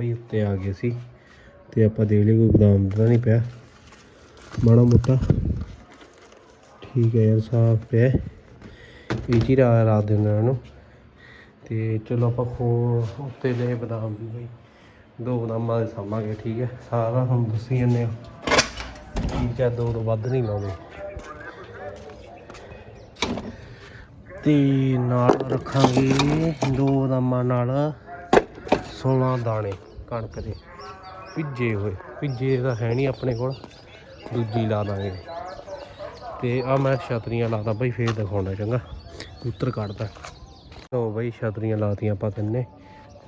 ਭਾਈ ਉੱਤੇ ਆ ਗਏ ਸੀ ਤੇ ਆਪਾਂ ਦੇਖ ਲਈ ਕੋਈ ਬਦਾਮ ਤਾਂ ਨਹੀਂ ਪਿਆ। ਮਾੜਾ ਮੋਟਾ। ਠੀਕ ਹੈ ਯਾਰ, ਸਾਫ਼ ਪਿਆ ਇਹ ਜੀ ਰਾਤ ਰਾਤ ਦੇ ਇਹਨਾਂ। ਨੂੰ ਤੇ ਚਲੋ ਆਪਾਂ ਖੋ ਉੱਤੇ ਲੈ ਬਦਾਮ ਵੀ ਭਾਈ। ਦੋ ਬਦਾਮਾਂ ਦੇ ਸਾਂਭਾਂਗੇ ਠੀਕ ਹੈ। ਸਾਰਾ ਤੁਹਾਨੂੰ ਦੱਸੀ ਜੰਨੇ ਆ ਠੀਕ ਹੈ, ਦੋ ਤੋਂ ਵੱਧ ਨਹੀਂ ਲਾਉਂਦੇ ਤੇ ਨਾਲ ਰੱਖਾਂਗੇ ਦੋ ਬਦਾਮਾਂ ਨਾਲ 16 ਦਾਣੇ। ਕਣਕ ਦੇ। ਭਿੱਜੇ ਹੋਏ। ਭਿੱਜੇ ਤਾਂ ਹੈ ਨਹੀਂ ਆਪਣੇ ਕੋਲ। ਦੂਜੀ ਲਾ ਦਾਂਗੇ। ਤੇ ਆ ਮੈਂ ਛਤਰੀਆਂ ਲਾਦਾ ਬਈ, ਫੇਰ ਦਿਖਾਉਣਾ ਚੰਗਾ। ਕਬੂਤਰ ਕੱਢਦਾ। ਲੋ ਬਈ, ਛਤਰੀਆਂ ਲਾਤੀਆਂ ਆਪਾਂ ਤਿੰਨੇ।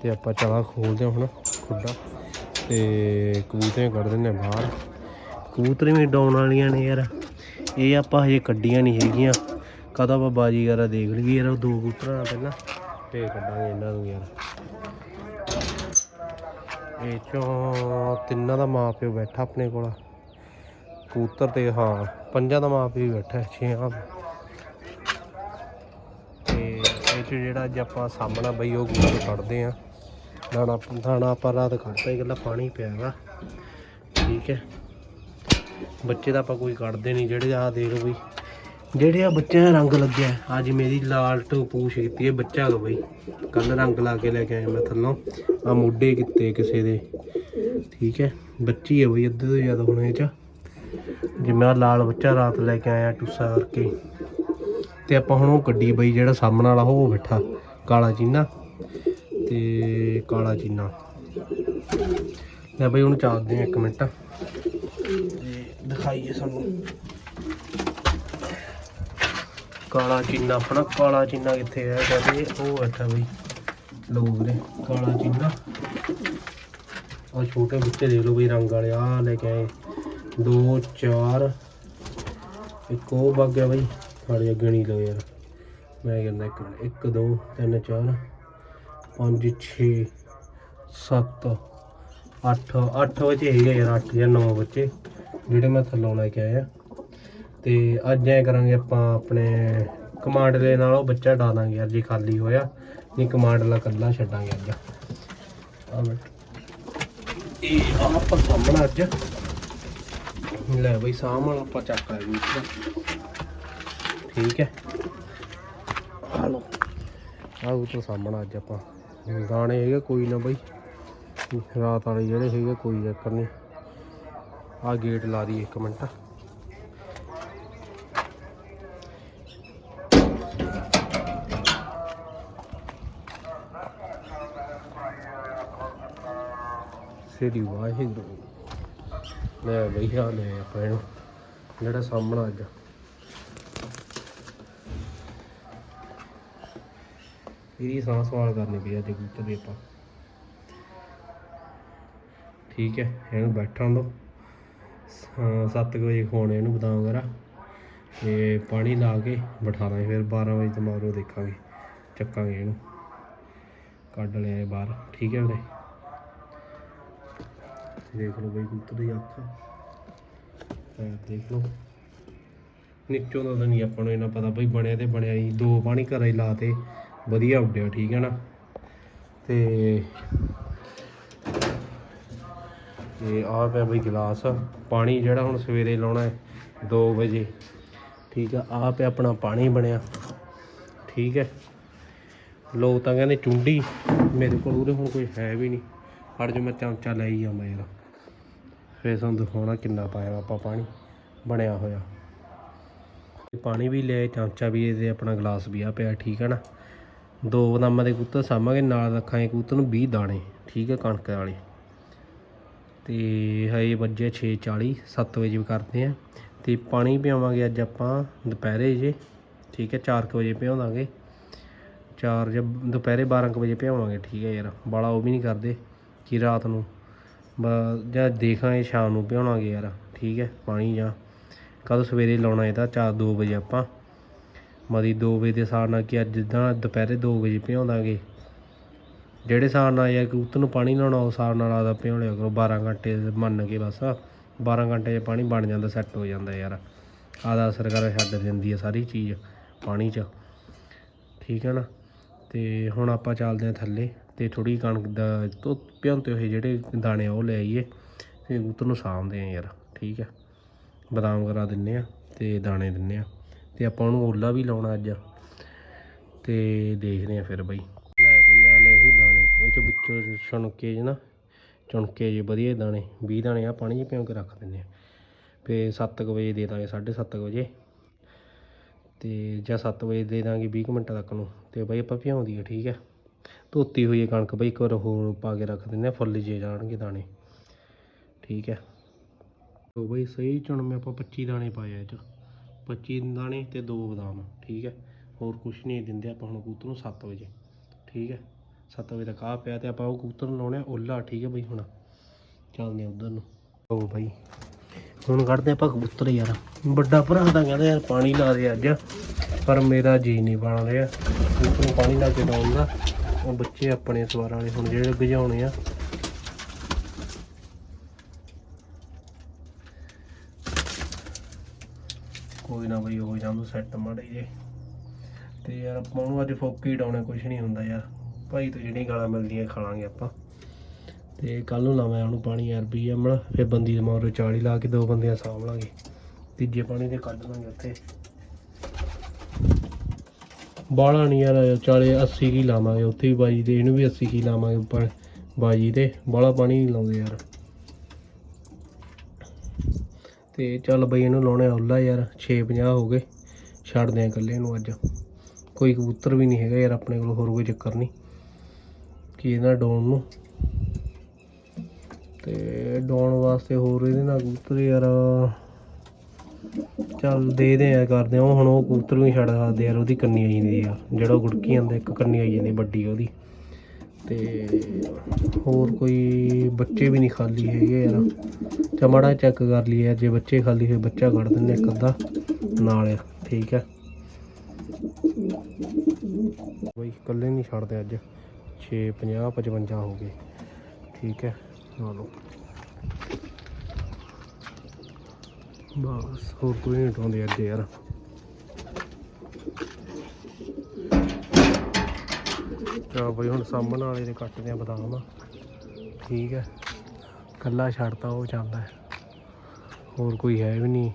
ਤੇ ਆਪਾਂ ਚਲਾ ਖੋਲਦੇ ਹਾਂ ਹੁਣ, ਖੁੱਡਾ। ਤੇ ਕਬੂਤਰੇ ਕੱਢ ਦਿੰਦੇ ਹਾਂ ਬਾਹਰ। ਕਬੂਤਰੀ ਵੀ ਡਾਉਣ ਵਾਲੀਆਂ ਨੇ ਯਾਰ। ਇਹ ਆਪਾਂ ਹਜੇ ਕੱਢੀਆਂ ਨਹੀਂ ਹੈਗੀਆਂ। ਕਦਾ ਆਪਾਂ ਬਾਜੀਗਰਾ ਦੇਖ ਲਈਏ ਯਾਰ ਦੋ ਕਬੂਤਰਾਂ ਨਾਲ ਪਹਿਲਾਂ। ਫੇਰ ਕੱਢਾਂਗੇ ਇਹਨਾਂ ਨੂੰ ਯਾਰ। ਇਹ ਚੋਂ ਤਿੰਨਾਂ ਦਾ ਮਾਂ ਪਿਓ ਬੈਠਾ ਆਪਣੇ ਕੋਲ। ਕਬੂਤਰ ਤੇ ਹਾਂ ਪੰਜਾਂ ਦਾ ਮਾਂ ਪਿਓ ਬੈਠਾ ਹੈ, ਛੇਆਂ ਤੇ ਇਹ 'ਚ ਜਿਹੜਾ ਅੱਜ ਆਪਾਂ ਸਾਹਮਣਾ ਬਈ ਉਹ ਕਬੂਤਰ ਕੱਢਦੇ ਆ। ਦਾਣਾ ਦਾਣਾ ਆਪਾਂ ਰਾਤ ਕੱਢਤਾ ਇਕੱਲਾ ਪਾਣੀ ਪਿਆ ਵਾ। ਠੀਕ ਹੈ। ਬੱਚੇ ਦਾ ਆਪਾਂ ਕੋਈ ਕੱਢਦੇ ਨਹੀਂ ਜਿਹੜੇ ਆ ਦੇਖ ਲਓ ਬਈ। ਜਿਹੜੇ ਆ ਬੱਚਿਆਂ ਦਾ ਰੰਗ ਲੱਗਿਆ ਅੱਜ ਮੇਰੀ ਲਾਲ ਟੋ ਪੂਛ ਕੀਤੀ ਹੈ, ਬੱਚਾ ਲੋ ਬਈ। ਕੱਲ ਰੰਗ ਲਾ ਕੇ ਲੈ ਕੇ ਆਇਆ ਮੈਂ ਥੱਲੋਂ। ਆ ਮੋਢੇ ਕਿਤੇ ਕਿਸੇ ਦੇ। ਠੀਕ ਹੈ, ਬੱਚੀ ਹੈ ਬਈ ਅੱਧੇ ਤੋਂ ਜ਼ਿਆਦਾ ਹੁਣ ਇਹ ਚ। ਜਿਵੇਂ ਆਹ ਲਾਲ ਬੱਚਾ ਰਾਤ ਲੈ ਕੇ ਆਇਆ ਟੁੱਸਾ ਕਰਕੇ। ਤੇ ਆਪਾਂ ਹੁਣ ਉਹ ਗੱਡੀ ਬਈ ਜਿਹੜਾ ਸਾਹਮਣੇ ਵਾਲਾ ਉਹ ਬੈਠਾ, ਕਾਲਾ ਚੀਨਾ ਤੇ ਕਾਲਾ ਚੀਨਾ। ਲੈ ਬਈ ਹੁਣ ਚਾਹਦੇ ਆ ਇੱਕ ਮਿੰਟ। ਤੇ ਦਿਖਾਈਏ ਸਾਨੂੰ। ਕਾਲਾ ਚੀਨਾ, ਆਪਣਾ ਕਾਲਾ ਚੀਨਾ ਕਿੱਥੇ ਹੈ ਕਹਿੰਦੇ ਉਹ ਬੈਠਾ ਬਈ ਲੋ ਵੀਰੇ ਕਾਲਾ ਚੀਨਾ। ਆ ਛੋਟੇ ਬੱਚੇ ਦੇਖ ਲਓ ਬਈ, ਰੰਗ ਵਾਲੇ ਆ ਲੈ ਕੇ ਆਏ। ਦੋ, ਚਾਰ, ਇੱਕ ਉਹ ਵਗ ਗਿਆ ਬਈ ਤੁਹਾਡੇ ਅੱਗੇ ਨਹੀਂ ਲਓ ਯਾਰ। ਮੈਂ ਕਹਿੰਦਾ ਇੱਕ ਮਿੰਟ, ਇੱਕ, ਦੋ, ਤਿੰਨ, ਚਾਰ, ਪੰਜ 6 7 8 8 ਵਜੇ ਹੈਗੇ ਯਾਰ 8 ਜਾਂ 9 ਬੱਚੇ ਜਿਹੜੇ ਮੈਂ ਥੱਲੋਂ ਲੈ ਕੇ ਆਇਆ ਤੇ ਅੱਜ ਐ ਕਰਾਂਗੇ ਆਪਾਂ ਆਪਣੇ ਕਮਾਂਡ ਦੇ ਨਾਲ ਉਹ ਬੱਚਾ ਡਾ ਦਾਂਗੇ ਯਾਰ, ਜੇ ਖਾਲੀ ਹੋਇਆ। ਨਹੀਂ ਕਮਾਂਡ ਲਾ ਕੱਲਾ ਛੱਡਾਂਗੇ ਅੱਜ। ਆ ਮਿੰਟ ਇਹ ਆਪਾਂ ਸਾਹਮਣਾ ਅੱਜ। ਲੈ ਬਈ, ਸਾਹਮਣਾ ਆਪਾਂ ਚੱਕ ਲਿਆ ਵੀ ਠੀਕ ਹੈ। ਆ ਉਹ ਤੋਂ ਸਾਹਮਣਾ ਅੱਜ ਆਪਾਂ। ਗਾਣੇ ਹੈਗੇ, ਕੋਈ ਨਾ ਬਈ। ਰਾਤ ਵਾਲੇ ਜਿਹੜੇ ਹੈਗੇ, ਕੋਈ ਚੱਕਰ ਨਹੀਂ। ਆ ਗੇਟ ਲਾ ਦੀ ਇੱਕ ਮਿੰਟ। ਸ੍ਰੀ ਵਾਹਿਗੁਰੂ। ਲੈ ਬਈ ਆ ਲੈ ਆਪਾਂ ਇਹਨੂੰ ਜਿਹੜਾ ਸਾਹਮਣਾ ਅੱਜ। ਇਹਦੀ ਸਾਹ ਸਵਾਲ ਕਰਨੀ ਪਈ ਅੱਜ ਕਬੂਤਰ ਦੀ ਆਪਾਂ। ਠੀਕ ਹੈ, ਇਹਨੂੰ ਬੈਠਣ ਦੋ। 7 ਵਜੇ ਖਵਾਉਣੇ ਇਹਨੂੰ ਬਦਾਮ ਵਗੈਰਾ। ਤੇ ਪਾਣੀ ਲਾ ਕੇ ਬਿਠਾ ਲਾਂਗੇ ਫਿਰ 12 ਵਜੇ ਤੋਂ ਮਾਰੋ ਦੇਖਾਂਗੇ, ਚੱਕਾਂਗੇ ਇਹਨੂੰ। ਕੱਢ ਲਿਆ ਬਾਹਰ। ਠੀਕ ਹੈ ਵੀਰੇ? ਦੇਖ ਲਓ ਬਈ ਕਬੂਤਰ ਦੀ ਅੱਖ। ਪੈਰ ਦੇਖ ਲਓ। ਨਿੱਚੋਂ ਦਾ ਤਾਂ ਨਹੀਂ ਆਪਾਂ ਨੂੰ ਇਹਨਾਂ ਪਤਾ ਬਈ ਬਣਿਆ ਤੇ ਬਣਿਆ ਹੀ। ਦੋ ਪਾਣੀ ਘਰੇ ਹੀ ਲਾਤੇ। ਵਧੀਆ ਉੱਡਿਆ, ਠੀਕ ਹੈ ਨਾ? ਤੇ ਤੇ ਆਹ ਪਿਆ ਬਈ ਗਲਾਸ। ਪਾਣੀ ਜਿਹੜਾ ਹੁਣ ਸਵੇਰੇ ਲਾਉਣਾ ਹੈ 2 ਵਜੇ। ਠੀਕ ਆ, ਆਹ ਪਿਆ ਆਪਣਾ ਪਾਣੀ ਬਣਿਆ। ਠੀਕ ਹੈ। ਲੋਕ ਤਾਂ ਕਹਿੰਦੇ ਚੁੰਡੀ। ਮੇਰੇ ਕੋਲ ਉਹਦੇ ਹੁਣ ਕੋਈ ਹੈ ਵੀ ਨਹੀਂ। ਫੜ ਜੋ ਮੈਂ ਚਮਚਾ ਲੈ ਹੀ ਆਵਾਂ ਯਾਰ। ਫਿਰ ਤੁਹਾਨੂੰ ਦਿਖਾਉਣਾ ਕਿੰਨਾ ਪਾਇਆ ਆਪਾਂ ਪਾਣੀ, ਬਣਿਆ ਹੋਇਆ। ਤੇ ਪਾਣੀ ਵੀ ਲਿਆ ਚਮਚਾ ਵੀ ਇਹਦੇ ਆਪਣਾ ਗਲਾਸ ਵੀ ਆ ਪਿਆ, ਠੀਕ ਹੈ ਨਾ? ਦੋ ਬਦਾਮਾਂ ਦੇ ਕਬੂਤਰ ਸਾਂਭਾਂਗੇ, ਨਾਲ ਰੱਖਾਂਗੇ ਕਬੂਤਰ ਨੂੰ 20 ਦਾਣੇ, ਠੀਕ ਹੈ ਕਣਕ ਵਾਲੇ। ਤੇ ਹਜੇ ਵੱਜੇ 6:40 7 ਵਜੇ ਵੀ ਕਰਦੇ ਆ। ਤੇ ਪਾਣੀ ਪਿਆਵਾਂਗੇ ਅੱਜ ਆਪਾਂ ਦੁਪਹਿਰੇ ਜੇ, ਠੀਕ ਹੈ 4 ਵਜੇ ਪਿਆਵਾਂਗੇ 4 ਜਾਂ ਦੁਪਹਿਰੇ 12 ਕੁ ਵਜੇ ਪਿਆਵਾਂਗੇ, ਠੀਕ ਹੈ ਯਾਰ ਬਾਲਾ ਉਹ ਵੀ ਨਹੀਂ ਕਰਦੇ, ਕਿ ਰਾਤ ਨੂੰ। ਬ- ਜਾਂ ਦੇਖਾਂਗੇ ਸ਼ਾਮ ਨੂੰ ਪਿਆਉਣਾਗੇ ਯਾਰ, ਠੀਕ ਹੈ, ਪਾਣੀ ਜਾਂ। ਕਦੋਂ ਸਵੇਰੇ ਲਾਉਣਾ ਇਹਦਾ 4 2 ਵਜੇ ਆਪਾਂ। ਮਦੀ 2 ਵਜੇ ਦੇ ਹਿਸਾਬ ਨਾਲ ਕਿ ਅੱਜ ਜਿੱਦਾਂ ਦੁਪਹਿਰੇ 2 ਵਜੇ ਪਿਆਉਂਦਾਗੇ ਜਿਹੜੇ ਹਿਸਾਬ ਨਾਲ ਯਾਰ ਕਬੂਤਰ ਨੂੰ ਪਾਣੀ ਲਾਉਣਾ ਉਸ ਹਿਸਾਬ ਨਾਲ ਆਦਾ ਪਿਉ ਲਿਆ ਕਰੋ 12 ਘੰਟੇ ਮੰਨ ਕੇ ਬਸ। 12 ਘੰਟੇ 'ਚ ਪਾਣੀ ਬਣ ਜਾਂਦਾ ਸੈੱਟ ਹੋ ਜਾਂਦਾ ਯਾਰ। ਆਦਾ ਅਸਰ ਕਰ ਛੱਡ ਦਿੰਦੀ ਹੈ ਸਾਰੀ ਚੀਜ਼ ਪਾਣੀ 'ਚ। ਠੀਕ ਹੈ ਨਾ? ਤੇ ਹੁਣ ਆਪਾਂ ਚੱਲਦੇ ਹਾਂ ਥੱਲੇ। ਤੇ ਥੋੜੀ ਕਣਕ ਦਾ ਤੋਂ ਭਿਉਂਤੇ ਹੋਏ ਜਿਹੜੇ ਦਾਣੇ ਆ ਉਹ ਲੈ ਆਈਏ ਤੇ ਕਬੂਤਰ ਨੂੰ ਸਾਂਭਦੇ ਆ ਯਾਰ, ਠੀਕ ਹੈ ਬਦਾਮ ਕਰਾ ਦਿੰਨੇ ਆ ਤੇ ਦਾਣੇ ਦਿੰਨੇ ਆ ਤੇ ਆਪਾਂ ਉਹਨੂੰ ਓਲਾ ਵੀ ਲਾਉਣਾ ਅੱਜ। ਤੇ ਦੇਖਦੇ ਆ ਫਿਰ ਬਈ। ਲੈ ਬਈ ਆ ਲੈ ਸੀ ਦਾਣੇ, ਇਹ ਚ ਵਿੱਚੋਂ ਛਣਕੇ ਜਿਹੇ ਨਾ ਚੁਣਕੇ ਜੇ ਵਧੀਆ ਦਾਣੇ 20 ਦਾਣੇ ਆ, ਪਾਣੀ 'ਚ ਭਿਉਂ ਕੇ ਰੱਖ ਦਿੰਨੇ ਆ ਫੇ 7 ਵਜੇ ਦੇ ਦਾਂਗੇ 7:30 ਵਜੇ। ਤੇ ਜਾਂ 7 ਵਜੇ ਦੇ ਦਾਂਗੇ 20 ਕੁ ਮਿੰਟਾਂ ਤੱਕ ਨੂੰ, ਤੇ ਬਈ ਆਪਾਂ ਭਿਉਂਦੀ ਆ ਠੀਕ ਹੈ ਧੋਤੀ ਹੋਈ ਹੈ ਕਣਕ ਬਈ, ਇੱਕ ਵਾਰ ਹੋਰ ਪਾ ਕੇ ਰੱਖ ਦਿੰਦੇ ਆ ਫੁੱਲ ਜੇ ਜਾਣਗੇ ਦਾਣੇ। ਠੀਕ ਹੈ। ਤੋ ਬਈ, ਸਹੀ ਚੁਣ ਮੈਂ ਆਪਾਂ 25 ਦਾਣੇ ਪਾਏ ਆ ਇਹ ਚ। 25 ਦਾਣੇ ਤੇ ਦੋ ਬਦਾਮ, ਠੀਕ ਹੈ। ਹੋਰ ਕੁਝ ਨਹੀਂ ਦਿੰਦੇ ਆਪਾਂ ਹੁਣ ਕਬੂਤਰ ਨੂੰ 7 ਵਜੇ, ਠੀਕ ਹੈ। 7 ਵਜੇ ਤੱਕ ਆ ਪਿਆ ਤੇ ਆਪਾਂ ਉਹ ਕਬੂਤਰ ਨੂੰ ਲਾਉਣੇ ਆ ਓਲਾ, ਠੀਕ ਹੈ ਬਈ ਹੁਣ। ਚੱਲਦੇ ਆ ਉਧਰ ਨੂੰ। ਓ ਬਈ, ਹੁਣ ਕੱਢਦੇ ਆਪਾਂ ਕਬੂਤਰ ਯਾਰ। ਵੱਡਾ ਭਰਾ ਤਾਂ ਕਹਿੰਦਾ ਯਾਰ ਪਾਣੀ ਲਾ ਦੇ ਅੱਜ, ਪਰ ਮੇਰਾ ਜੀ ਨਹੀਂ ਬਣ ਰਿਹਾ। ਕਬੂਤਰ ਨੂੰ ਪਾਣੀ ਲਾ ਕੇ ਲਾਉਣ ਦਾ। ਉਹ ਬੱਚੇ ਆਪਣੇ ਸਵਾਰਾਂ ਵਾਲੇ, ਹੁਣ ਜਿਹੜੇ ਗਜਾਉਣੇ ਆ। ਕੋਈ ਨਾ ਬਈ ਹੋ ਜਾਂਦਾ ਸੈੱਟ ਮਾੜੇ ਜੇ। ਤੇ ਯਾਰ ਆਪਾਂ ਨੂੰ ਅੱਜ ਫੋਕੀ ਹੀ ਡਾਉਣੇ ਕੁਝ ਨਹੀਂ ਹੁੰਦਾ ਯਾਰ। ਭਾਈ ਤੋਂ ਜਿਹੜੀ ਗਾਲਾਂ ਮਿਲਦੀਆਂ ਖਾਣਾਂਗੇ ਆਪਾਂ। ਤੇ ਕੱਲ ਨੂੰ ਲਾਵਾਂ ਉਹਨੂੰ ਪਾਣੀ ਯਾਰ ਵੀ ਅਮਲ ਫਿਰ ਬੰਦੀ ਦੇ ਮੌਰੇ 40 ਲਾ ਕੇ ਦੋ ਬੰਦਿਆਂ ਸਾਂਭ ਲਾਂਗੇ। ਤੀਜੇ ਪਾਣੀ ਤੇ ਕੱਢ ਲਾਂਗੇ ਉੱਥੇ। ਬਾਲਾ ਨਹੀਂ ਯਾਰ 40 80 ਕੀ ਲਾਵਾਂਗੇ, ਉੱਥੇ ਵੀ ਬਾਜੀ ਦੇ, ਇਹਨੂੰ ਵੀ 80 ਕੀ ਲਾਵਾਂਗੇ ਉੱਪਰ ਬਾਜੀ ਤੇ ਬਾਲਾ ਪਾਣੀ ਨਹੀਂ ਲਾਉਂਦੇ ਯਾਰ। ਤੇ ਚੱਲ ਬਈ ਇਹਨੂੰ ਲਾਉਣੇ ਔਲਾ ਯਾਰ 650 ਹੋ ਗਏ, ਛੱਡਦੇ ਆ ਇਕੱਲੇ ਨੂੰ ਅੱਜ। ਕੋਈ ਕਬੂਤਰ ਵੀ ਨਹੀਂ ਹੈਗਾ ਯਾਰ ਆਪਣੇ ਕੋਲ, ਹੋਰ ਕੋਈ ਚੱਕਰ ਨਹੀਂ। ਕਿ ਇਹਨਾਂ ਡਾਉਣ ਨੂੰ? ਤੇ ਡਾਉਣ ਵਾਸਤੇ ਹੋਰ ਇਹਦੇ ਨਾਲ ਕਬੂਤਰ ਯਾਰ ਚੱਲ ਦੇ ਦੇ ਆ, ਕਰਦੇ ਆ। ਉਹ ਹੁਣ ਉਹ ਕਬੂਤਰ ਵੀ ਛੱਡ ਸਕਦੇ ਯਾਰ, ਉਹਦੀ ਕੰਨੀ ਆਈ ਜਾਂਦੀ ਆ। ਜਿਹੜਾ ਉਹ ਗੁੜਕੀ ਜਾਂਦਾ, ਇੱਕ ਕੰਨੀ ਆਈ ਜਾਂਦੀ ਵੱਡੀ ਉਹਦੀ। ਤੇ ਹੋਰ ਕੋਈ ਬੱਚੇ ਵੀ ਨਹੀਂ ਖਾਲੀ ਹੈਗੇ ਯਾਰ। ਚਮੜਾ ਚੈੱਕ ਕਰ ਲਈਏ, ਜੇ ਬੱਚੇ ਖਾਲੀ ਹੋਏ ਬੱਚਾ ਕੱਢ ਦਿੰਦੇ ਇੱਕ ਅੱਧਾ ਨਾਲ ਠੀਕ ਹੈ ਬਈ ਇਕੱਲੇ ਨਹੀਂ ਛੱਡਦੇ ਅੱਜ। 6 50 55 ਹੋ ਗਏ। ਠੀਕ ਹੈ ਲਓ ਬਸ, ਹੋਰ ਕੋਈ ਨਹੀਂ ਉਠਾਉਂਦੇ ਅੱਜ ਯਾਰ। ਚਾ ਬਈ, ਹੁਣ ਸਾਹਮਣ ਵਾਲੇ ਦੇ ਕੱਟਦੇ ਆ ਬਦਾਮ। ਠੀਕ ਹੈ। ਕੱਲਾ ਛੱਡਤਾ, ਉਹ ਚੱਲਦਾ ਹੈ। ਹੋਰ ਕੋਈ ਹੈ ਵੀ ਨਹੀਂ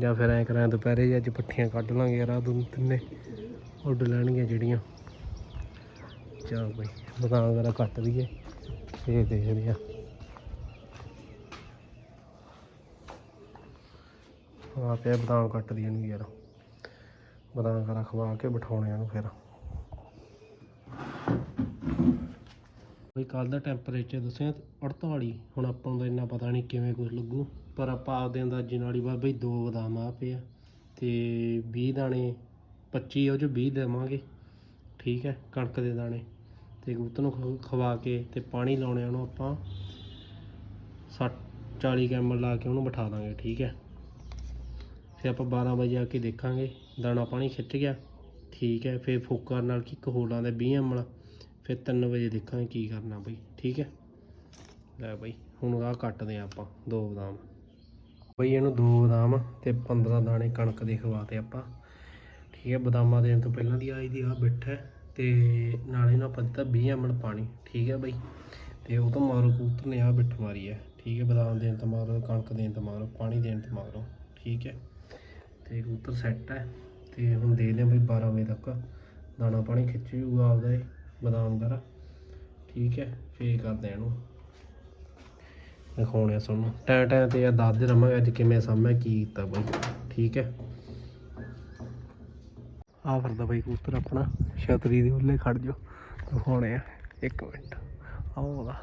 ਜਾਂ ਫਿਰ ਐ ਕਰਾਂ, ਦੁਪਹਿਰੇ ਜਿਹੇ ਅੱਜ ਪੱਠੀਆਂ ਕੱਢ ਲਾਂਗੇ ਯਾਰ ਆ ਦੋ ਤਿੰਨੇ। ਉੱਡ ਲੈਣਗੀਆਂ ਜਿਹੜੀਆਂ। ਚਾ ਬਈ, ਬਦਾਮ ਵਗੈਰਾ ਕੱਟ ਦਈਏ। ਫੇਰ ਦੇਖਦੇ ਆ। ਆ ਪਿਆ ਬਦਾਮ ਕੱਟ ਦੀ ਇਹਨੂੰ ਯਾਰ। ਬਦਾਮ ਕਰਾ ਖਵਾ ਕੇ ਬਿਠਾਉਣੇ ਇਹਨੂੰ ਫਿਰ। ਬਈ ਕੱਲ ਦਾ ਟੈਂਪਰੇਚਰ ਦੱਸਿਆ 48 ਹੁਣ ਆਪਾਂ ਨੂੰ ਤਾਂ ਇੰਨਾ ਪਤਾ ਨਹੀਂ ਕਿਵੇਂ ਕੁਝ ਲੱਗੂ। ਪਰ ਆਪਾਂ ਆਪਦੇ ਅੰਦਾਜ਼ੇ ਨਾਲ ਹੀ ਬਾ ਬਈ ਦੋ ਬਦਾਮ ਆ ਪਏ ਆ। ਤੇ 20 ਦਾਣੇ 25 ਉਹ ਚ 20 ਦੇਵਾਂਗੇ। ਠੀਕ ਹੈ, ਕਣਕ ਦੇ ਦਾਣੇ। ਤੇ ਕਬੂਤਰ ਨੂੰ ਖਵਾ ਕੇ ਤੇ ਪਾਣੀ ਲਾਉਣੇ ਉਹਨੂੰ ਆਪਾਂ। 60 40 ਕੈਮਲ ਲਾ ਕੇ ਉਹਨੂੰ ਬਿਠਾ ਦਾਂਗੇ, ਠੀਕ ਹੈ। ਫਿਰ ਆਪਾਂ 12 ਵਜੇ ਆ ਕੇ ਦੇਖਾਂਗੇ। ਦਾਣਾ ਪਾਣੀ ਖਿੱਚ ਗਿਆ। ਠੀਕ ਹੈ, ਫਿਰ ਫੋਕਰ ਨਾਲ ਕਿੱਕ ਹੋਰ ਦੇ 20 ਐਮਲ ਫਿਰ 3 ਵਜੇ ਦੇਖਾਂਗੇ ਕੀ ਕਰਨਾ ਬਈ। ਠੀਕ ਹੈ? ਲੈ ਬਈ, ਹੁਣ ਆਹ ਕੱਟਦੇ ਆ ਆਪਾਂ ਦੋ ਬਦਾਮ। ਬਈ ਇਹਨੂੰ ਦੋ ਬਦਾਮ ਤੇ 15 ਦਾਣੇ ਕਣਕ ਦੇ ਖਵਾਤੇ ਆਪਾਂ। ਠੀਕ ਹੈ, ਬਦਾਮਾਂ ਦੇਣ ਤੋਂ ਪਹਿਲਾਂ ਦੀ ਆਈ ਦੀ ਆ ਬਿੱਠ ਹੈ ਤੇ ਨਾਲੇ ਨਾ ਆਪਾਂ ਦਿੱਤਾ 20 ਐਮਲ ਪਾਣੀ। ਠੀਕ ਹੈ ਬਈ? ਤੇ ਉਹ ਤੋਂ ਮਾਰੋ ਕਬੂਤਰ ਨੇ ਆ ਬਿੱਠ ਮਾਰੀ ਹੈ। ਠੀਕ ਹੈ, ਬਦਾਮ ਦੇਣ ਤੋਂ ਮਾਰੋ, ਕਣਕ ਦੇਣ ਤੋਂ ਮਾਰੋ, ਪਾਣੀ ਦੇਣ ਤੋਂ ਮਾਰੋ। ਠੀਕ ਹੈ? ਤੇ ਕਬੂਤਰ ਸੈੱਟ ਹੈ ਤੇ ਹੁਣ ਦੇਖਦੇ ਹਾਂ ਬਈ 12 ਵਜੇ ਤੱਕ ਦਾਣਾ ਪਾਣੀ ਖਿੱਚ ਜੂਗਾ ਆਪਦਾ ਇਹ ਬਦਾਮ ਵਗੈਰਾ ਠੀਕ ਹੈ, ਫੇਰ ਕਰਦੇ ਆ ਇਹਨੂੰ। ਦਿਖਾਉਣੇ ਆ ਤੁਹਾਨੂੰ। ਟੈ ਟੈ ਤੇ ਯਾਰ ਦੱਸਦੇ ਰਵਾਂਗੇ ਅੱਜ ਕਿਵੇਂ ਸਾਹਮਣੇ ਕੀ ਕੀਤਾ ਬਈ। ਠੀਕ ਹੈ। ਆ ਫਿਰਦਾ ਬਈ ਕਬੂਤਰ ਆਪਣਾ। ਛਤਰੀ ਦੇ ਉੱਲੇ ਖੜ ਜੋ ਦਿਖਾਉਣੇ ਆ ਇੱਕ ਮਿੰਟ। ਆਉਦਾ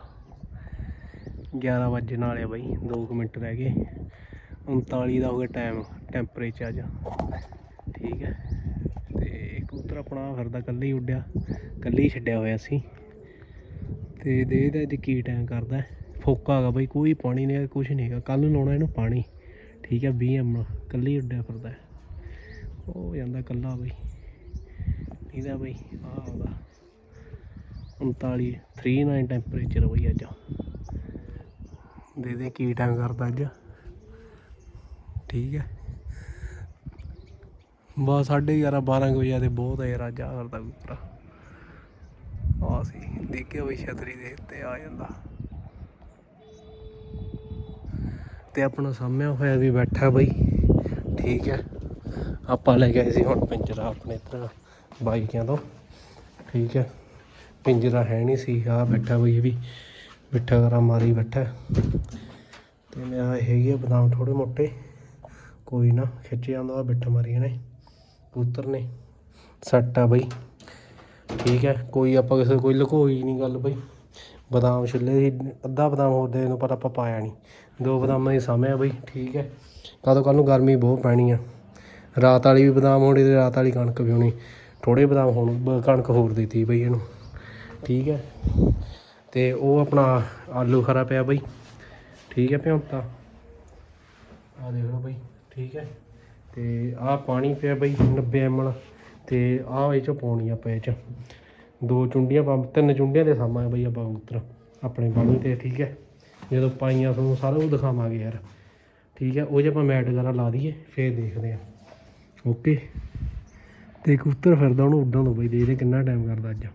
11 ਵਜੇ ਨਾਲ ਆ ਬਈ 2 ਮਿੰਟ ਰਹਿ ਗਏ। 39 ਦਾ ਹੋ ਗਿਆ ਟਾਈਮ ਟੈਂਪਰੇਚਰ ਅੱਜ। ਠੀਕ ਹੈ। ਤੇ ਕਬੂਤਰ ਆਪਣਾ ਫਿਰਦਾ ਕੱਲੇ ਹੀ ਉੱਡਿਆ ਕੱਲੇ ਹੀ ਛੱਡਿਆ ਹੋਇਆ ਸੀ। ਤੇ ਦੇਖਦਾ ਅੱਜ ਕੀ ਟਾਈਮ ਕਰਦਾ ਫੋਕਾ ਹੈਗਾ ਬਈ, ਕੋਈ ਪਾਣੀ ਨਹੀਂ ਹੈਗਾ ਕੁਝ ਨਹੀਂ ਹੈਗਾ। ਕੱਲ ਨੂੰ ਲਾਉਣਾ ਇਹਨੂੰ ਪਾਣੀ। ਠੀਕ ਹੈ 20 ਐਮ ਕੱਲੇ ਹੀ ਉੱਡਿਆ ਫਿਰਦਾ ਹੈ। ਉਹ ਜਾਂਦਾ ਕੱਲਾ ਬਈ। ਇਹਦਾ ਬਈ ਆ ਉਹਦਾ 39 39 ਟੈਂਪਰੇਚਰ ਬਈ ਅੱਜ। ਦੇ ਦੇ ਕੀ ਟਾਈਮ ਕਰਦਾ ਅੱਜ। ਠੀਕ ਹੈ। ਬਸ ਸਾਢੇ 11 12 ਕੁ ਵਜੇ ਤੇ ਬਹੁਤ ਹੈ ਯਾਰ, ਅੱਜ ਆ ਕਰਦਾ ਕਬੂਤਰ ਆ ਸੀ ਦੇਖਿਆ ਬਈ ਛਤਰੀ ਦੇ ਉੱਤੇ ਆ ਜਾਂਦਾ। ਤੇ ਆਪਣਾ ਸਾਹਮਣੇ ਹੋਇਆ ਵੀ ਬੈਠਾ ਬਈ। ਠੀਕ ਹੈ, ਆਪਾਂ ਲੈ ਗਏ ਸੀ ਹੁਣ ਪਿੰਜਰਾ ਆਪਣੇ ਇੱਧਰ ਬਾਈਕਿਆਂ ਤੋਂ। ਠੀਕ ਹੈ, ਪਿੰਜਰਾ ਹੈ ਨਹੀਂ ਸੀ ਆ ਬੈਠਾ ਬਈ ਵੀ। ਬਿੱਠਾ ਕਰਾ ਮਾਰੀ ਬੈਠਾ। ਤੇ ਮੈਂ ਆ ਹੈਗੀ ਆ ਬਦਾਮ ਥੋੜੇ ਮੋਟੇ। ਕੋਈ ਨਾ ਖਿੱਚ ਜਾਂਦਾ ਵਾ ਬਿੱਠ ਮਾਰੀ ਨੇ, ਕਬੂਤਰ ਨੇ, ਸੱਟ ਆ ਬਈ। ਠੀਕ ਹੈ, ਕੋਈ ਆਪਾਂ ਕਿਸੇ, ਕੋਈ ਲੁਕੋਈ ਨਹੀਂ ਗੱਲ ਬਈ। ਬਦਾਮ ਛਿੱਲੇ ਸੀ, ਅੱਧਾ ਬਦਾਮ ਹੋਰ ਦੇ ਨੂੰ ਪਰ ਆਪਾਂ ਪਾਇਆ ਨਹੀਂ। ਦੋ ਬਦਾਮਾਂ ਦੀ ਸਾਹਮਣੇ ਆ ਬਈ, ਠੀਕ ਹੈ। ਕਦੋਂ ਕੱਲ ਨੂੰ ਗਰਮੀ ਬਹੁਤ ਪੈਣੀ ਆ। ਰਾਤ ਵਾਲੀ ਵੀ ਬਦਾਮ ਹੋਣੀ ਤੇ ਰਾਤ ਵਾਲੀ ਕਣਕ ਵੀ ਹੋਣੀ। ਥੋੜੇ ਬਦਾਮ ਹੋਣ ਕਣਕ ਹੋਰ ਦਿੱਤੀ ਬਈ ਇਹਨੂੰ। ਠੀਕ ਹੈ। ਤੇ ਉਹ ਆਪਣਾ ਆਲੂ ਖਰਾ ਪਿਆ ਬਈ। ਠੀਕ ਹੈ ਭਿਉਂਤਾ। ਆ ਦੇਖ ਲਓ ਬਈ। ਠੀਕ ਹੈ। ਤੇ ਆਹ ਪਾਣੀ ਪਿਆ ਬਈ 90 ml ਤੇ ਆਹ ਇਹ ਚੋਂ ਪਾਉਣੀ ਆਪਾਂ ਇਹ ਚ। ਦੋ ਚੁੰਡੀਆਂ ਪੰਪ ਤਿੰਨ ਚੁੰਡੀਆਂ ਦੇ ਸਾਮਾਂ ਬਈ ਆਪਾਂ ਉੱਤਰ। ਆਪਣੇ ਪਾਣੀ ਤੇ, ਠੀਕ ਹੈ। ਜਦੋਂ ਪਾਈਆਂ ਤੁਹਾਨੂੰ ਸਾਰਾ ਉਹ ਦਿਖਾਵਾਂਗੇ ਯਾਰ। ਠੀਕ ਹੈ, ਉਹ ਜੇ ਆਪਾਂ ਮੈਟ ਵਗੈਰਾ ਲਾ ਦਈਏ, ਫੇਰ ਦੇਖਦੇ ਆ ਓਕੇ। ਤੇ ਕਬੂਤਰ ਫਿਰਦਾ ਉਹਨੂੰ ਉੱਡਣ ਦੋ ਬਈ ਦੇਖਦੇ ਕਿੰਨਾ ਟਾਈਮ ਕਰਦਾ ਅੱਜ।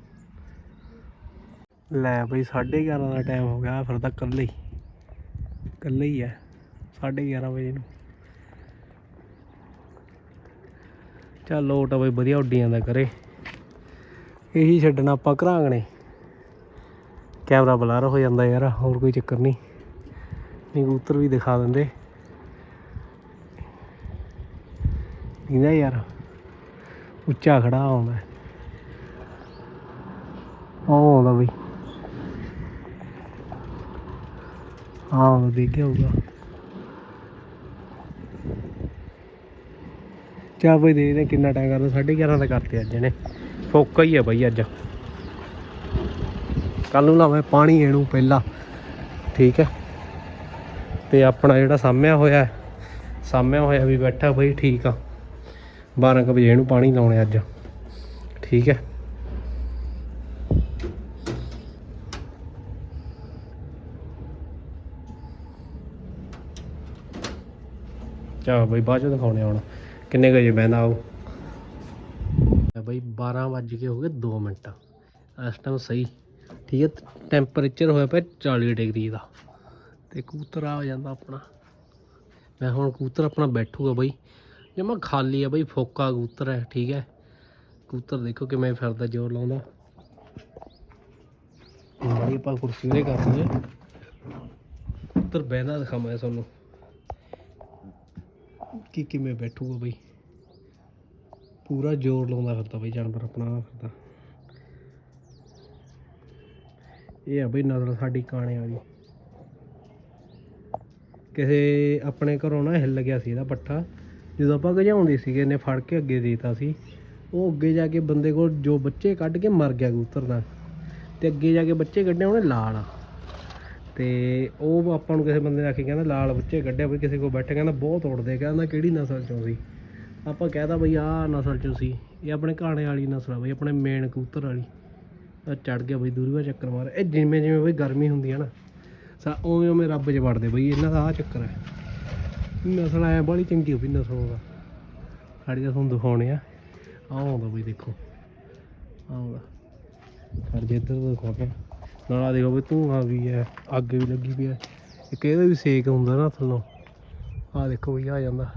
ਲੈ ਬਈ 11:30 ਦਾ ਟਾਈਮ ਹੋ ਗਿਆ ਫਿਰ ਤਾਂ ਇਕੱਲੇ ਹੀ। ਇਕੱਲੇ ਹੀ ਹੈ 11:30 ਵਜੇ ਨੂੰ। ਚੱਲ ਲੋਟ ਆ ਬਈ, ਵਧੀਆ ਉੱਡੀ ਜਾਂਦਾ ਕਰੇ। ਇਹੀ ਛੱਡਣਾ ਆਪਾਂ ਘਰਾਂਗਣੇ ਕੈਮਰਾ ਬਲਰ ਹੋ ਜਾਂਦਾ ਯਾਰ, ਹੋਰ ਕੋਈ ਚੱਕਰ ਨਹੀਂ। ਨਹੀਂ ਕਬੂਤਰ ਵੀ ਦਿਖਾ ਦਿੰਦੇ। ਇਹਦਾ ਯਾਰ ਉੱਚਾ ਖੜਾ ਆਉਂਦਾ। ਉਹ ਆਉਂਦਾ ਬਈ। ਹਾਂ ਉਹ ਦੇਖਿਆ ਹੋਊਗਾ। ਚਾ ਬਈ ਦੇਖਦੇ ਕਿੰਨਾ ਟਾਈਮ ਕਰਦਾ? ਸਾਢੇ 11 ਦਾ ਕਰਤੇ ਅੱਜ ਇਹਨੇ। ਫੋਕਾ ਹੀ ਆ ਬਈ ਅੱਜ। ਕੱਲ ਨੂੰ ਲਾਵੇਂ ਪਾਣੀ ਇਹਨੂੰ ਪਹਿਲਾਂ ਠੀਕ ਹੈ? ਤੇ ਆਪਣਾ ਜਿਹੜਾ ਸਾਹਮਿਆ ਹੋਇਆ ਹੈ, ਸਾਹਮਿਆ ਹੋਇਆ ਵੀ ਬੈਠਾ ਬਈ ਠੀਕ ਆ। 12 ਕੁ ਵਜੇ ਇਹਨੂੰ ਪਾਣੀ ਲਾਉਣੇ ਅੱਜ ਠੀਕ ਹੈ? ਚਾ ਬਈ ਬਾਅਦ ਚ ਦਿਖਾਉਣੇ ਆਉਣਾ ਕਿੰਨੇ ਕੁ ਵਜੇ ਬਹਿੰਦਾ ਉਹ? ਬਈ 12 ਵੱਜ ਕੇ ਹੋ ਗਏ 2 ਮਿੰਟ। ਇਸ ਟਾਈਮ ਸਹੀ। ਠੀਕ ਹੈ ਟੈਂਪਰੇਚਰ ਹੋਇਆ ਪਿਆ 40 ਡਿਗਰੀ ਦਾ। ਤੇ ਕਬੂਤਰ ਆ ਜਾਂਦਾ ਆਪਣਾ। ਮੈਂ ਹੁਣ ਕਬੂਤਰ ਆਪਣਾ ਬੈਠੂਗਾ ਬਈ। ਜਮਾ ਖਾਲੀ ਆ ਬਈ, ਫੋਕਾ ਕਬੂਤਰ ਹੈ, ਠੀਕ ਹੈ। ਕਬੂਤਰ ਦੇਖੋ ਕਿਵੇਂ ਫਿਰਦਾ, ਜ਼ੋਰ ਲਾਉਂਦਾ। ਬੜੀ ਆਪਾਂ ਕੁਰਸੀ ਉਰੇ ਕਰ ਦਈਏ ਕਬੂਤਰ ਬਹਿਦਾ ਦਿਖਾਵਾਂ ਤੁਹਾਨੂੰ। ਕਿ ਕਿਵੇਂ ਬੈਠੂਗਾ ਬਈ? ਪੂਰਾ ਜ਼ੋਰ ਲਾਉਂਦਾ ਫਿਰਦਾ ਬਈ ਜਾਨਵਰ ਆਪਣਾ ਫਿਰਦਾ ਇਹ ਆ ਬਈ ਨਜ਼ਰ ਸਾਡੀ ਕਾਣੇ ਵਾਲੀ। ਕਿਸੇ ਆਪਣੇ ਘਰੋਂ ਨਾ ਹਿੱਲ ਗਿਆ ਸੀ ਇਹਦਾ ਪੱਠਾ। ਜਦੋਂ ਆਪਾਂ ਗਜਾਉਂਦੇ ਸੀਗੇ, ਇਹਨੇ ਫੜ ਕੇ ਅੱਗੇ ਦੇਤਾ ਸੀ। ਉਹ ਅੱਗੇ ਜਾ ਕੇ ਬੰਦੇ ਕੋਲ ਜੋ ਬੱਚੇ ਕੱਢ ਕੇ ਮਰ ਗਿਆ ਕਬੂਤਰ ਦਾ। ਤੇ ਅੱਗੇ ਜਾ ਕੇ ਬੱਚੇ ਕੱਢੇ ਉਹਨੇ ਲਾਲ ਤੇ ਉਹ ਆਪਾਂ ਨੂੰ ਕਿਸੇ ਬੰਦੇ ਨੇ ਆ ਕੇ ਕਹਿੰਦਾ, ਲਾਲ ਬੱਚੇ ਕੱਢਿਆ ਵੀ ਕਿਸੇ ਕੋਲ ਬੈਠੇ, ਕਹਿੰਦਾ ਬਹੁਤ ਉੜਦੇ, ਕਹਿੰਦਾ ਕਿਹੜੀ ਨਸਲ ਚੋਂ ਸੀ? ਆਪਾਂ ਕਹਿਦਾ ਬਈ ਆਹ ਨਸਲ ਚੋਂ ਸੀ, ਇਹ ਆਪਣੇ ਘਾਣੇ ਵਾਲੀ ਨਸਲ ਆ ਬਈ, ਆਪਣੇ ਮੇਨ ਕਬੂਤਰ ਵਾਲੀ। ਆ ਚੜ ਗਿਆ ਬਈ ਦੂਰਵਾ ਚੱਕਰ ਮਾਰ, ਇਹ ਜਿਵੇਂ ਜਿਵੇਂ ਬਈ ਗਰਮੀ ਹੁੰਦੀ ਹੈ ਨਾ, ਸਾ ਉਵੇਂ ਉਵੇਂ ਰੱਬ 'ਚ ਵੜਦੇ ਬਈ, ਇਹਨਾਂ ਦਾ ਆ ਚੱਕਰ ਹੈ ਨਸਲ ਐ ਬੜੀ ਚੰਗੀ ਹੋਈ ਨਸਲ ਦਾ। ਸਾਡੀ ਤਾਂ ਤੁਹਾਨੂੰ ਦਿਖਾਉਣੇ ਆ। ਆਉਂਦਾ ਬਈ ਦੇਖੋ। ਆਉਂਦਾ। ਕਰ ਜੇ ਇੱਧਰ ਤੋਂ ਦਿਖਾਉਂਦੇ ਨਾਲ ਆ ਦੇਖੋ ਬਈ ਧੂਆਂ ਵੀ ਹੈ, ਅੱਗ ਵੀ ਲੱਗੀ ਪਈ ਹੈ। ਇੱਕ ਇਹਦਾ ਵੀ ਸੇਕ ਹੁੰਦਾ ਨਾ ਥੱਲੋਂ। ਆਹ ਦੇਖੋ ਵੀ ਆ ਜਾਂਦਾ।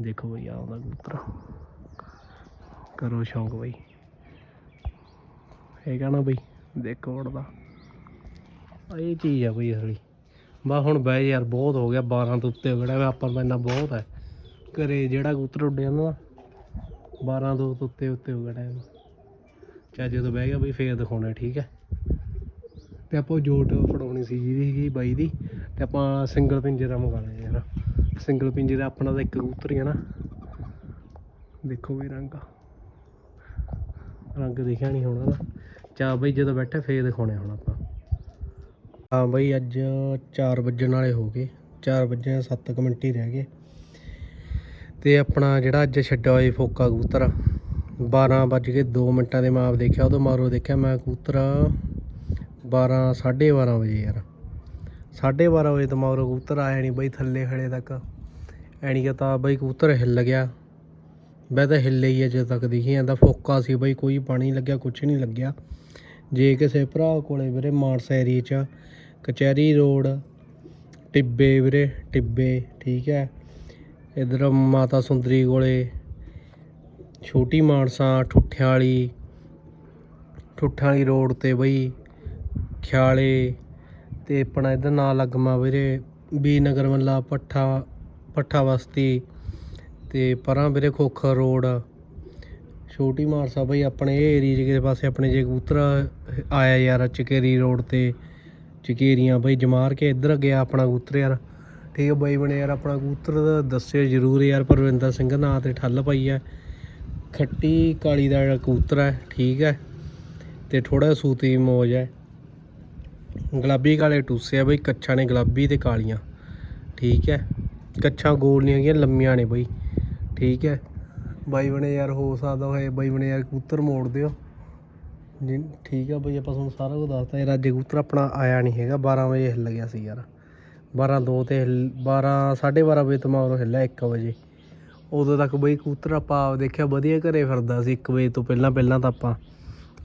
ਦੇਖੋ ਬਈ ਆਉਂਦਾ ਕਬੂਤਰ। ਕਰੋ ਸ਼ੌਂਕ ਬਈ। ਇਹ ਨਾ ਬਈ, ਦੇਖੋ ਉੜਦਾ। ਇਹ ਚੀਜ਼ ਆ ਬਈ ਅਸਲੀ। ਬਾ ਹੁਣ ਬਹਿ ਯਾਰ, ਬਹੁਤ ਹੋ ਗਿਆ 12 ਤੋਂ ਉੱਤੇ ਹੋ ਆਪਾਂ ਨੂੰ ਇੰਨਾ ਬਹੁਤ ਹੈ। ਘਰੇ ਜਿਹੜਾ ਕਬੂਤਰ ਉੱਡਿਆ ਜਾਂਦਾ ਨਾ 12 ਤੋਂ ਉੱਤੇ ਉੱਤੇ ਹੋ ਗਿਆ ਟਾਈਮ ਚਾ ਜਦੋਂ ਬਹਿ ਗਿਆ ਬਈ, ਫੇਰ ਦਿਖਾਉਣਾ, ਠੀਕ ਹੈ। ਤੇ ਆਪਾਂ ਉਹ ਜੋਟ ਫੜਾਉਣੀ ਸੀ ਜਿਹਦੀ ਸੀਗੀ ਬਾਈ ਦੀ, ਤੇ ਆਪਾਂ ਸਿੰਗਲ ਪਿੰਜਰਾ ਮੰਗਾ ਲਿਆ ਯਾਰ। ਸਿੰਗਲ ਪਿੰਜਰਾ ਆਪਣਾ ਤਾਂ ਇੱਕ ਕਬੂਤਰ ਹੈ ਨਾ। ਦੇਖੋ ਵੀ ਰੰਗ। ਰੰਗ ਦਿਖਿਆ ਨਹੀਂ ਹੋਣਾ ਨਾ ਚਾ ਬਈ ਜਦੋਂ ਬੈਠੇ, ਫੇਰ ਦਿਖਾਉਣੇ ਹੁਣ ਆਪਾਂ। ਹਾਂ ਬਈ ਅੱਜ 4 ਵੱਜਣ ਵਾਲੇ ਹੋ ਗਏ। 4 ਵਜੇ 7 ਮਿੰਟ ਹੀ ਰਹਿ ਗਏ। ਤੇ ਆਪਣਾ ਜਿਹੜਾ ਅੱਜ ਛੱਡਿਆ ਹੋਇਆ ਫੋਕਾ ਕਬੂਤਰ 12 ਵੱਜ ਕੇ 2 ਮਿੰਟਾਂ ਦੇ ਮਾਪ ਦੇਖਿਆ, ਉਦੋਂ ਮਾਰੋ ਦੇਖਿਆ ਮੈਂ ਕਬੂਤਰ 12 12:30 ਵਜੇ ਯਾਰ। 12:30 ਵਜੇ ਤੋਂ ਮਾਰੋ ਕਬੂਤਰ, ਆਇਆ ਨਹੀਂ ਬਈ ਥੱਲੇ ਹਲੇ ਤੱਕ। ਐਣੀ ਕਿ ਤਾਂ ਬਈ ਕਬੂਤਰ ਹਿੱਲ ਗਿਆ। ਮੈਂ ਤਾਂ ਹਿੱਲੇ ਹੀ ਅਜੇ ਤੱਕ ਦਿਖੀ ਜਾਂਦਾ ਫੋਕਾ ਸੀ ਬਈ, ਕੋਈ ਪਾਣੀ ਨਹੀਂ ਲੱਗਿਆ ਕੁਝ ਨਹੀਂ ਲੱਗਿਆ। ਜੇ ਕਿਸੇ ਭਰਾ ਕੋਲੇ ਵੀਰੇ ਮਾਨਸਾ ਏਰੀਏ 'ਚ ਕਚਹਿਰੀ ਰੋਡ, ਟਿੱਬੇ ਵੀਰੇ, ਟਿੱਬੇ, ਠੀਕ ਹੈ। ਇਧਰ ਮਾਤਾ ਸੁੰਦਰੀ ਕੋਲੇ ਛੋਟੀ ਮਾਨਸਾ, ਠੁੱਠਿਆਂ ਵਾਲੀ, ਠੁੱਠਾਂ ਵਾਲੀ ਰੋਡ ਤੇ ਬਈ, ਖਿਆਲੇ ਤੇ ਆਪਣਾ ਇਧਰ ਨਾਂ ਲੱਗਮਾ ਵੀਰੇ, ਬੀ ਨਗਰ ਮੱਲਾ, ਪੱਠਾ ਪੱਠਾ ਬਸਤੀ ਤੇ ਪਰਾਂ ਵੀਰੇ ਖੋਖਰ ਰੋਡ। ਛੋਟੀ ਮਾਰਸਾ ਬਈ ਆਪਣੇ ਇਹ ਏਰੀਏ 'ਚ ਕਿਸੇ ਪਾਸੇ ਆਪਣੇ ਜੇ ਕਬੂਤਰ ਆਇਆ ਯਾਰ, ਚਕੇਰੀ ਰੋਡ ਤੇ। ਚਕੇਰੀਆਂ ਬਈ ਜਮਾਰ ਕੇ ਇੱਧਰ ਗਿਆ ਆਪਣਾ ਕਬੂਤਰ ਯਾਰ। ਠੀਕ ਹੈ ਬਾਈ ਬਣੇ ਯਾਰ ਆਪਣਾ ਕਬੂਤਰ ਦਾ ਦੱਸਿਓ ਜ਼ਰੂਰ ਯਾਰ, ਪਰਵਿੰਦਰ ਸਿੰਘ ਨਾਂ ਤੇ ਠੱਲ ਪਈ ਹੈ। ਖੱਟੀ ਕਾਲੀ ਦਾ ਜਿਹੜਾ ਕਬੂਤਰ ਹੈ, ਠੀਕ ਹੈ। ਤੇ ਥੋੜਾ ਸੂਤੀ ਮੋਜ ਹੈ। ਗੁਲਾਬੀ ਕਾਲੇ ਟੂਸੇ ਆ ਬਈ, ਕੱਛਾਂ ਨੇ ਗੁਲਾਬੀ ਤੇ ਕਾਲੀਆਂ, ਠੀਕ ਹੈ। ਕੱਛਾਂ ਗੋਲ ਨਹੀਂ ਹੈਗੀਆਂ, ਲੰਮੀਆਂ ਨੇ ਬਈ, ਠੀਕ ਹੈ। ਬਾਈ ਬਣੇ ਯਾਰ, ਹੋ ਸਕਦਾ ਹੋਏ ਬਾਈ ਬਣੇ ਯਾਰ ਕਬੂਤਰ ਮੋੜ ਦਿਓ। ਜੀ, ਠੀਕ ਆ ਬਈ, ਆਪਾਂ ਤੁਹਾਨੂੰ ਸਾਰਾ ਕੁਝ ਦੱਸਤਾ। ਯਾਰ, ਅੱਜ ਕਬੂਤਰ ਆਪਣਾ ਆਇਆ ਨਹੀਂ ਹੈਗਾ। 12 ਵਜੇ ਹਿੱਲ ਗਿਆ ਸੀ ਯਾਰ। 12 2 ਤੇ ਹਿੱਲ- 12 12:30 ਵਜੇ ਤੋਂ ਮਗਰੋਂ ਹਿੱਲਿਆ 1 ਵਜੇ। ਉਦੋਂ ਤੱਕ ਬਈ ਕਬੂਤਰ ਆਪਾਂ ਆਪ ਦੇਖਿਆ, ਵਧੀਆ ਘਰੇ ਫਿਰਦਾ ਸੀ 1 ਵਜੇ ਤੋਂ ਪਹਿਲਾਂ ਪਹਿਲਾਂ ਤਾਂ ਆਪਾਂ।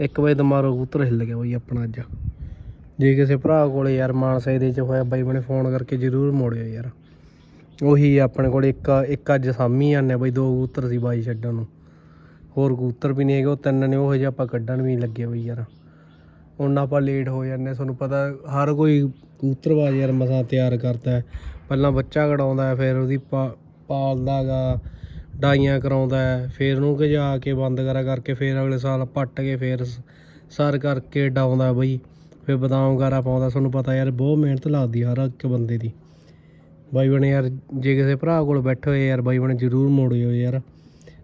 1 ਵਜੇ ਤੋਂ ਮਗਰੋਂ ਕਬੂਤਰ ਹਿੱਲ ਗਿਆ ਬਈ ਆਪਣਾ ਅੱਜ। ਜੇ ਕਿਸੇ ਭਰਾ ਕੋਲੇ ਯਾਰ ਮਾਨਸਾ ਦੇ 'ਚ ਹੋਇਆ, ਬਾਈ ਬਣੇ ਫੋਨ ਕਰਕੇ ਜ਼ਰੂਰ ਮੋੜਿਓ ਯਾਰ। ਉਹੀ ਆਪਣੇ ਕੋਲ ਇੱਕ ਇੱਕ ਅੱਜ ਸਾਮੀ ਆਨੇ ਬਈ, ਦੋ ਕਬੂਤਰ ਸੀ ਬਾਈ ਛੱਡਣ ਨੂੰ। ਹੋਰ ਕਬੂਤਰ ਵੀ ਨਹੀਂ ਹੈਗੇ, ਉਹ ਤਿੰਨ ਨੇ, ਉਹ ਜਿਹੇ ਆਪਾਂ ਕੱਢਣ ਵੀ ਨੀ ਲੱਗੇ ਬਈ ਯਾਰ। ਹੁਣ ਆਪਾਂ ਲੇਟ ਹੋ ਜਾਂਦੇ ਤੁਹਾਨੂੰ ਪਤਾ ਹਰ ਕੋਈ ਕਬੂਤਰਬਾਜ਼ ਯਾਰ ਮਸਾਂ ਤਿਆਰ ਕਰਦਾ ਪਹਿਲਾਂ ਬੱਚਾ ਕਢਾਉਂਦਾ ਫਿਰ ਉਹਦੀ ਪਾ, ਪਾਲਦਾ ਗਾ ਡਾਈਆਂ ਕਰਾਉਂਦਾ ਫਿਰ ਉਹਨੂੰ ਗਜਾ ਕੇ ਬੰਦ ਕਰਾ ਕਰਕੇ ਫਿਰ ਅਗਲੇ ਸਾਲ ਪੱਟ ਕੇ ਫਿਰ ਸ- ਸਰ ਕਰਕੇ ਡਾਉਂਦਾ ਬਈ, ਫਿਰ ਬਦਾਮ ਵਗੈਰਾ ਪਾਉਂਦਾ। ਤੁਹਾਨੂੰ ਪਤਾ ਯਾਰ ਬਹੁਤ ਮਿਹਨਤ ਲੱਗਦੀ ਹਰ ਇੱਕ ਬੰਦੇ ਦੀ। ਬਾਈ ਬਣੇ ਯਾਰ, ਜੇ ਕਿਸੇ ਭਰਾ ਕੋਲ ਬੈਠੇ ਹੋਏ ਯਾਰ, ਬਾਈ ਬਣੇ ਜ਼ਰੂਰ ਮੋੜਿਓ ਯਾਰ।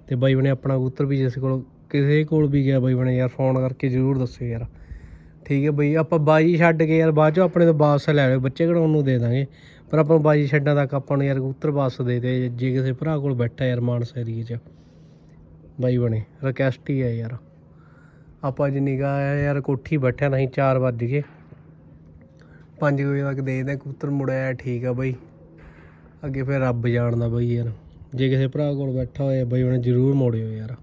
ਤੇ ਬਾਈ ਬਣੇ ਆਪਣਾ ਕਬੂਤਰ ਵੀ ਜਿਸ ਕੋਲ, ਕਿਸੇ ਕੋਲ ਵੀ ਗਿਆ ਬਾਈ ਬਣੇ ਯਾਰ ਫੋਨ ਕਰਕੇ ਜ਼ਰੂਰ ਦੱਸੋ ਯਾਰ। ਠੀਕ ਹੈ ਬਈ, ਆਪਾਂ ਬਾਜੀ ਛੱਡ ਕੇ ਯਾਰ ਬਾਅਦ ਚੋਂ ਆਪਣੇ ਤੋਂ ਵਾਪਸ ਲੈ ਲਿਓ, ਬੱਚੇ ਕਿਹੜਾ ਉਹਨੂੰ ਦੇ ਦਾਂਗੇ। ਪਰ ਆਪਾਂ ਬਾਜੀ ਛੱਡਾਂ ਤੱਕ ਆਪਾਂ ਨੂੰ ਯਾਰ ਕਬੂਤਰ ਵਾਪਸ ਦੇ ਦੇ, ਜੇ ਕਿਸੇ ਭਰਾ ਕੋਲ ਬੈਠਾ ਯਾਰ ਮਾਨਸਾ ਏਰੀਏ 'ਚ। ਬਾਈ ਬਣੇ ਰਿਕਵੈਸਟ ਹੀ ਹੈ ਯਾਰ। ਆਪਾਂ ਅੱਜ ਨਿਗਾਹ ਆਇਆ ਯਾਰ ਕੋਠੀ ਬੈਠਿਆ ਨਹੀਂ 4 ਵੱਜ ਗਏ। 5 ਵਜੇ ਤੱਕ ਦੇਖਦੇ ਹਾਂ ਕਬੂਤਰ, ਮੁੜਿਆ ਠੀਕ ਆ ਬਾਈ। ਅੱਗੇ ਫਿਰ ਰੱਬ ਜਾਣਦਾ ਬਾਈ ਯਾਰ। ਜੇ ਕਿਸੇ ਭਰਾ ਕੋਲ ਬੈਠਾ ਹੋਇਆ ਬਈ ਉਹਨੇ ਜ਼ਰੂਰ ਮੋੜਿਓ ਯਾਰ।